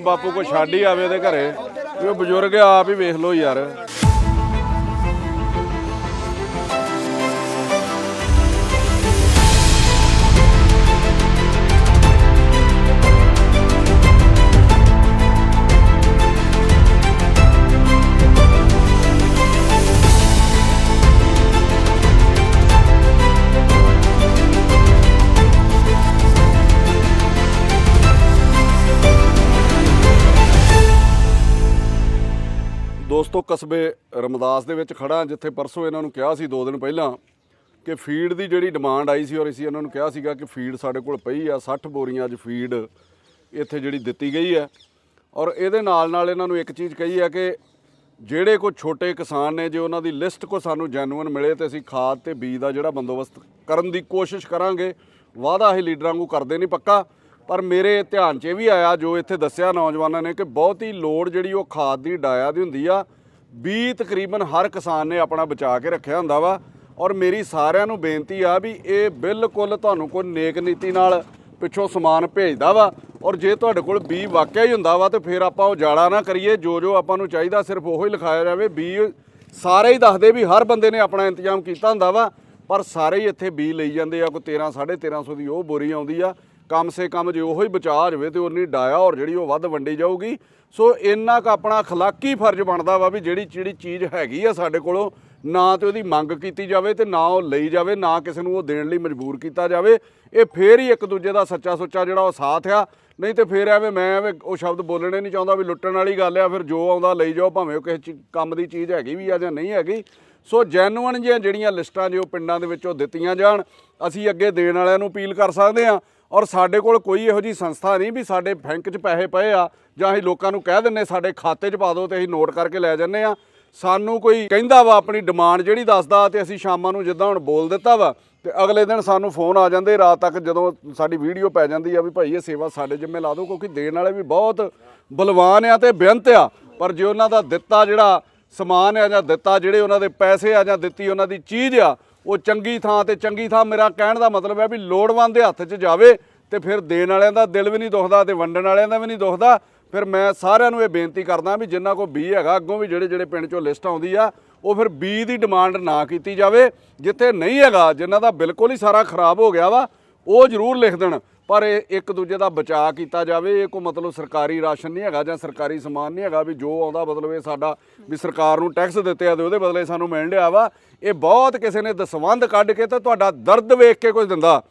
ਬਾਪੂ ਕੋ ਛੱਡ ਹੀ ਆਵੇ ਉਹਦੇ ਘਰੇ। ਵੀ ਉਹ ਬਜ਼ੁਰਗ ਆ, ਆਪ ਹੀ ਵੇਖ ਲਓ ਯਾਰ। ਦੋਸਤੋ, ਕਸਬੇ ਰਮਦਾਸ ਦੇ ਵਿੱਚ ਖੜਾ ਜਿੱਥੇ ਪਰਸੋਂ ਇਹਨਾਂ ਨੂੰ ਕਿਹਾ ਸੀ 2 ਦਿਨ ਪਹਿਲਾਂ, ਕਿ ਫੀਡ ਦੀ ਜਿਹੜੀ ਡਿਮਾਂਡ ਆਈ ਸੀ ਔਰ ਅਸੀਂ ਇਹਨਾਂ ਨੂੰ ਕਿਹਾ ਸੀਗਾ ਕਿ ਫੀਡ ਸਾਡੇ ਕੋਲ ਪਈ ਆ 60 ਬੋਰੀਆਂ ਅੱਜ ਫੀਡ ਇੱਥੇ ਜਿਹੜੀ ਦਿੱਤੀ ਗਈ ਹੈ। ਔਰ ਇਹਦੇ ਨਾਲ ਨਾਲ ਇਹਨਾਂ ਨੂੰ ਇੱਕ ਚੀਜ਼ ਕਹੀ ਹੈ ਕਿ ਜਿਹੜੇ ਕੋ ਛੋਟੇ ਕਿਸਾਨ ਨੇ, ਜੇ ਉਹਨਾਂ ਦੀ ਲਿਸਟ ਕੋ ਸਾਨੂੰ ਜੈਨੂਇਨ ਮਿਲੇ ਤੇ ਅਸੀਂ ਖਾਦ ਤੇ ਬੀਜ ਦਾ ਜਿਹੜਾ ਬੰਦੋਬਸਤ ਕਰਨ ਦੀ ਕੋਸ਼ਿਸ਼ ਕਰਾਂਗੇ, ਵਾਅਦਾ ਇਹ ਲੀਡਰਾਂ ਨੂੰ ਕਰਦੇ ਨਹੀਂ ਪੱਕਾ। ਪਰ ਮੇਰੇ ਧਿਆਨ 'ਚ ਇਹ ਵੀ ਆਇਆ, ਜੋ ਇੱਥੇ ਦੱਸਿਆ ਨੌਜਵਾਨਾਂ ਨੇ, ਕਿ ਬਹੁਤ ਹੀ ਲੋੜ ਜਿਹੜੀ ਉਹ ਖਾਦ ਦੀ, ਡਾਇਆ ਦੀ ਹੁੰਦੀ ਆ। ਬੀ ਤਕਰੀਬਨ ਹਰ ਕਿਸਾਨ ਨੇ ਆਪਣਾ ਬਚਾ ਕੇ ਰੱਖਿਆ ਹੁੰਦਾ ਵਾ। ਔਰ ਮੇਰੀ ਸਾਰਿਆਂ ਨੂੰ ਬੇਨਤੀ ਆ ਵੀ ਇਹ ਬਿਲਕੁਲ ਤੁਹਾਨੂੰ ਕੋਈ ਨੇਕ ਨੀਤੀ ਨਾਲ ਪਿੱਛੋਂ ਸਮਾਨ ਭੇਜਦਾ ਵਾ। ਔਰ ਜੇ ਤੁਹਾਡੇ ਕੋਲ ਬੀ ਵਾਕਿਆ ਹੀ ਹੁੰਦਾ ਵਾ, ਤੇ ਫਿਰ ਆਪਾਂ ਉਹ ਜਾਲਾ ਨਾ ਕਰੀਏ। ਜੋ ਜੋ ਆਪਾਂ ਨੂੰ ਚਾਹੀਦਾ, ਸਿਰਫ ਉਹੀ ਲਿਖਾਇਆ ਜਾਵੇ। ਬੀ ਸਾਰੇ ਹੀ ਦੱਸਦੇ ਵੀ ਹਰ ਬੰਦੇ ਨੇ ਆਪਣਾ ਇੰਤਜ਼ਾਮ ਕੀਤਾ ਹੁੰਦਾ ਵਾ। ਪਰ ਸਾਰੇ ਹੀ ਇੱਥੇ ਬੀ ਲਈ ਜਾਂਦੇ ਆ। ਕੋਈ 13 1350 ਦੀ ਉਹ ਬੋਰੀ ਆਉਂਦੀ ਆ। ਕਮ ਸੇ ਕਮ ਜੇ ਉਹੀ ਬਚਾ ਜਾਵੇ ਤੇ ਉਨੀ ਡਾਇਆ ਔਰ ਜਿਹੜੀ ਉਹ ਵੱਧ ਵੰਡੀ ਜਾਊਗੀ। ਸੋ ਇੰਨਾ ਕ ਆਪਣਾ ਅਖਲਾਕੀ ਫਰਜ਼ ਬਣਦਾ ਵਾ ਵੀ ਜਿਹੜੀ ਜਿਹੜੀ ਚੀਜ਼ ਹੈਗੀ ਆ ਸਾਡੇ ਕੋਲੋਂ, ਨਾ ਤੇ ਉਹਦੀ ਮੰਗ ਕੀਤੀ ਜਾਵੇ ਤੇ ਨਾ ਉਹ ਲਈ ਜਾਵੇ, ਨਾ ਕਿਸੇ ਨੂੰ ਉਹ ਦੇਣ ਲਈ ਮਜਬੂਰ ਕੀਤਾ ਜਾਵੇ। ਇਹ ਫੇਰ ਹੀ ਇੱਕ ਦੂਜੇ ਦਾ ਸੱਚਾ ਸੁੱਚਾ ਜਿਹੜਾ ਉਹ ਸਾਥ ਆ। ਨਹੀਂ ਤੇ ਫੇਰ ਐਵੇਂ ਮੈਂ ਐਵੇਂ ਉਹ ਸ਼ਬਦ ਬੋਲਣੇ ਨਹੀਂ ਚਾਹੁੰਦਾ ਵੀ ਲੁੱਟਣ ਵਾਲੀ ਗੱਲ ਆ, ਫਿਰ ਜੋ ਆਉਂਦਾ ਲਈ ਜਾਓ, ਭਾਵੇਂ ਉਹ ਕਿਸੇ ਚੀ- ਕੰਮ ਦੀ ਚੀਜ਼ ਹੈਗੀ ਵੀ ਆ ਜਾਂ ਨਹੀਂ ਹੈਗੀ। ਸੋ ਜੈਨੂਅਨ ਜਿਹੀਆਂ ਜਿਹੜੀਆਂ ਲਿਸਟਾਂ ਜੋ ਪਿੰਡਾਂ ਦੇ ਵਿੱਚੋਂ ਦਿੱਤੀਆਂ ਜਾਣ, ਅਸੀਂ ਅੱਗੇ ਦੇਣ ਵਾਲਿਆਂ ਨੂੰ ਅਪੀਲ ਕਰ ਸਕਦੇ ਹਾਂ। ਔਰ ਸਾਡੇ ਕੋਲ ਕੋਈ ਇਹੋ ਜੀ ਸੰਸਥਾ ਨਹੀਂ ਵੀ ਸਾਡੇ ਬੈਂਕ 'ਚ ਪੈਸੇ ਪਏ ਆ, ਜਾਂ ਅਸੀਂ ਲੋਕਾਂ ਨੂੰ ਕਹਿ ਦਿੰਨੇ ਸਾਡੇ ਖਾਤੇ 'ਚ ਪਾ ਦਿਓ ਤੇ ਅਸੀਂ ਨੋਟ ਕਰਕੇ ਲੈ ਜੰਨੇ ਆ ਸਾਨੂੰ ਕੋਈ ਕਹਿੰਦਾ ਵਾ, ਆਪਣੀ ਡਿਮਾਂਡ ਜਿਹੜੀ ਦੱਸਦਾ ਤੇ ਅਸੀਂ ਸ਼ਾਮਾਂ ਨੂੰ ਜਿੱਦਾਂ ਹੁਣ ਬੋਲ ਦਿੱਤਾ ਵਾ, ਤੇ ਅਗਲੇ ਦਿਨ ਸਾਨੂੰ ਫੋਨ ਆ ਜਾਂਦੇ, ਰਾਤ ਤੱਕ ਜਦੋਂ ਸਾਡੀ ਵੀਡੀਓ ਪੈ ਜਾਂਦੀ ਆ ਵੀ ਭਾਈ ਇਹ ਸੇਵਾ ਸਾਡੇ ਜਿੰਮੇ ਲਾ ਦਿਓ, ਕਿਉਂਕਿ ਦੇਣ ਵਾਲੇ ਵੀ ਬਹੁਤ ਬਲਵਾਨ ਆ ਤੇ ਬੇਅੰਤ ਆ। ਪਰ ਜੇ ਉਹਨਾਂ ਦਾ ਦਿੱਤਾ ਜਿਹੜਾ ਸਮਾਨ ਆ ਜਾਂ ਦਿੱਤਾ, ਜਿਹੜੇ ਉਹਨਾਂ ਦੇ ਪੈਸੇ ਆ ਜਾਂ ਦਿੱਤੀ ਉਹਨਾਂ ਦੀ ਚੀਜ਼ ਆ, ਉਹ ਚੰਗੀ ਥਾਂ ਤੇ ਚੰਗੀ ਥਾਂ ਮੇਰਾ ਕਹਿਣ ਦਾ ਮਤਲਬ ਹੈ ਵੀ ਲੋੜਵੰਦ ਦੇ ਹੱਥ 'ਚ ਜਾਵੇ ਤੇ ਫਿਰ ਦੇਣ ਵਾਲਿਆਂ ਦਾ ਦਿਲ ਵੀ ਨਹੀਂ ਦੁਖਦਾ ਤੇ ਵੰਡਣ ਵਾਲਿਆਂ ਦਾ ਵੀ ਨਹੀਂ ਦੁਖਦਾ। ਫਿਰ ਮੈਂ ਸਾਰਿਆਂ ਨੂੰ ਇਹ ਬੇਨਤੀ ਕਰਦਾ ਵੀ ਜਿੰਨਾ ਕੋ ਬੀ ਹੈਗਾ, ਅੱਗੋਂ ਵੀ ਜਿਹੜੇ ਜਿਹੜੇ ਪਿੰਡ 'ਚੋਂ ਲਿਸਟ ਆਉਂਦੀ ਆ, ਉਹ ਫਿਰ ਬੀ ਦੀ ਡਿਮਾਂਡ ਨਾ ਕੀਤੀ ਜਾਵੇ, ਜਿੱਥੇ ਨਹੀਂ ਹੈਗਾ ਜਿਨ੍ਹਾਂ ਦਾ ਬਿਲਕੁਲ ਹੀ ਸਾਰਾ ਖਰਾਬ ਹੋ ਗਿਆ ਵਾ ਉਹ ਜ਼ਰੂਰ ਲਿਖ ਦੇਣ, ਪਰ ਇਹ ਇੱਕ ਦੂਜੇ ਦਾ ਬਚਾਅ ਕੀਤਾ ਜਾਵੇ, ਇਹ ਕੋ ਮਤਲਬ ਸਰਕਾਰੀ ਰਾਸ਼ਨ ਨਹੀਂ ਹੈਗਾ ਜਾਂ ਸਰਕਾਰੀ ਸਮਾਨ ਨਹੀਂ ਹੈਗਾ ਵੀ ਜੋ ਆਉਂਦਾ ਮਤਲਬ ਇਹ ਸਾਡਾ ਵੀ ਸਰਕਾਰ ਨੂੰ ਟੈਕਸ ਦਿੱਤੇ ਆ ਤੇ ਉਹਦੇ ਬਦਲੇ ਸਾਨੂੰ ਮਿਲ ਰਿਹਾ ਵਾ। ਇਹ ਬਹੁਤ ਕਿਸੇ ਨੇ ਦਸਵੰਧ ਕੱਢ ਕੇ ਤੇ ਤੁਹਾਡਾ ਦਰਦ ਵੇਖ ਕੇ ਕੁਝ ਦਿੰਦਾ।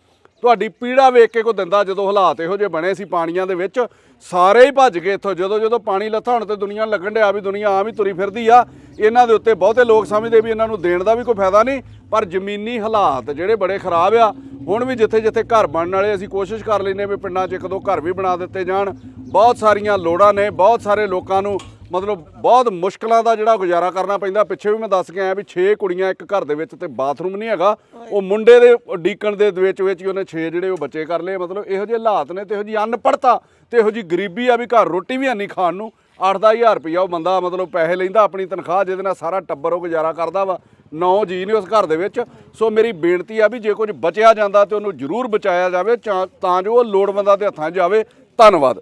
ਤੁਹਾਡੀ ਪੀੜਾ ਵੇਖ ਕੇ ਕੋ ਦਿੰਦਾ, ਜਦੋਂ ਹਾਲਾਤ ਇਹੋ ਜਿਹੇ ਬਣੇ ਸੀ ਪਾਣੀਆਂ ਦੇ ਵਿੱਚ, ਸਾਰੇ ਹੀ ਭੱਜ ਗਏ ਇੱਥੋਂ, ਜਦੋਂ ਜਦੋਂ ਪਾਣੀ ਲੱਥਾ ਹੁਣ ਤੇ ਦੁਨੀਆ ਲੱਗਣ ਡਿਆ ਵੀ ਦੁਨੀਆ ਆਮ ਹੀ ਤੁਰੀ ਫਿਰਦੀ ਆ। ਇਹਨਾਂ ਦੇ ਉੱਤੇ ਬਹੁਤੇ ਲੋਕ ਸਮਝਦੇ ਵੀ ਇਹਨਾਂ ਨੂੰ ਦੇਣ ਦਾ ਵੀ ਕੋਈ ਫਾਇਦਾ ਨਹੀਂ, ਪਰ ਜ਼ਮੀਨੀ ਹਾਲਾਤ ਜਿਹੜੇ ਬੜੇ ਖਰਾਬ ਆ ਹੁਣ ਵੀ ਜਿੱਥੇ ਜਿੱਥੇ ਘਰ ਬਣਨ ਵਾਲੇ ਅਸੀਂ ਕੋਸ਼ਿਸ਼ ਕਰ ਲੈਨੇ ਵੀ ਪਿੰਡਾਂ 'ਚ ਇੱਕ ਦੋ ਘਰ ਵੀ ਬਣਾ ਦਿੱਤੇ ਜਾਣ। ਬਹੁਤ ਸਾਰੀਆਂ ਲੋੜਾਂ ਨੇ, ਬਹੁਤ ਸਾਰੇ ਲੋਕਾਂ ਨੂੰ ਮਤਲਬ ਬਹੁਤ ਮੁਸ਼ਕਲਾਂ ਦਾ ਜਿਹੜਾ ਗੁਜ਼ਾਰਾ ਕਰਨਾ ਪੈਂਦਾ। ਪਿੱਛੇ ਵੀ ਮੈਂ ਦੱਸ ਕੇ ਆਇਆ ਵੀ 6 ਕੁੜੀਆਂ ਇੱਕ ਘਰ ਦੇ ਵਿੱਚ ਤੇ ਬਾਥਰੂਮ ਨਹੀਂ ਹੈਗਾ। ਉਹ ਮੁੰਡੇ ਦੇ ਡੀਕਣ ਦੇ ਵਿੱਚ ਵਿੱਚ ਹੀ ਉਹਨੇ 6 ਜਿਹੜੇ ਉਹ ਬੱਚੇ ਕਰ ਲਏ। ਮਤਲਬ ਇਹੋ ਜਿਹੇ ਹਾਲਾਤ ਨੇ ਤੇ ਇਹੋ ਜਿਹੀ ਅਨਪੜਤਾ ਤੇ ਇਹੋ ਜਿਹੀ ਗਰੀਬੀ ਆ ਵੀ ਘਰ ਰੋਟੀ ਵੀ ਨਹੀਂ ਖਾਣ ਨੂੰ। 8-10000 ਰੁਪਇਆ ਉਹ ਬੰਦਾ ਮਤਲਬ ਪੈਸੇ ਲੈਂਦਾ, ਆਪਣੀ ਤਨਖਾਹ ਜਿਹਦੇ ਨਾਲ ਸਾਰਾ ਟੱਬਰ ਉਹ ਗੁਜ਼ਾਰਾ ਕਰਦਾ ਵਾ। ਨੌ ਜੀ ਨੇ ਉਸ ਘਰ ਦੇ ਵਿੱਚ। ਸੋ ਮੇਰੀ ਬੇਨਤੀ ਆ ਵੀ ਜੇ ਕੁਝ ਬਚਿਆ ਜਾਂਦਾ ਤੇ ਉਹਨੂੰ ਜ਼ਰੂਰ ਬਚਾਇਆ ਜਾਵੇ, ਚਾ- ਤਾਂ ਜੋ ਉਹ ਲੋੜਵੰਦਾਂ ਦੇ ਹੱਥਾਂ 'ਚ ਜਾਵੇ। ਧੰਨਵਾਦ।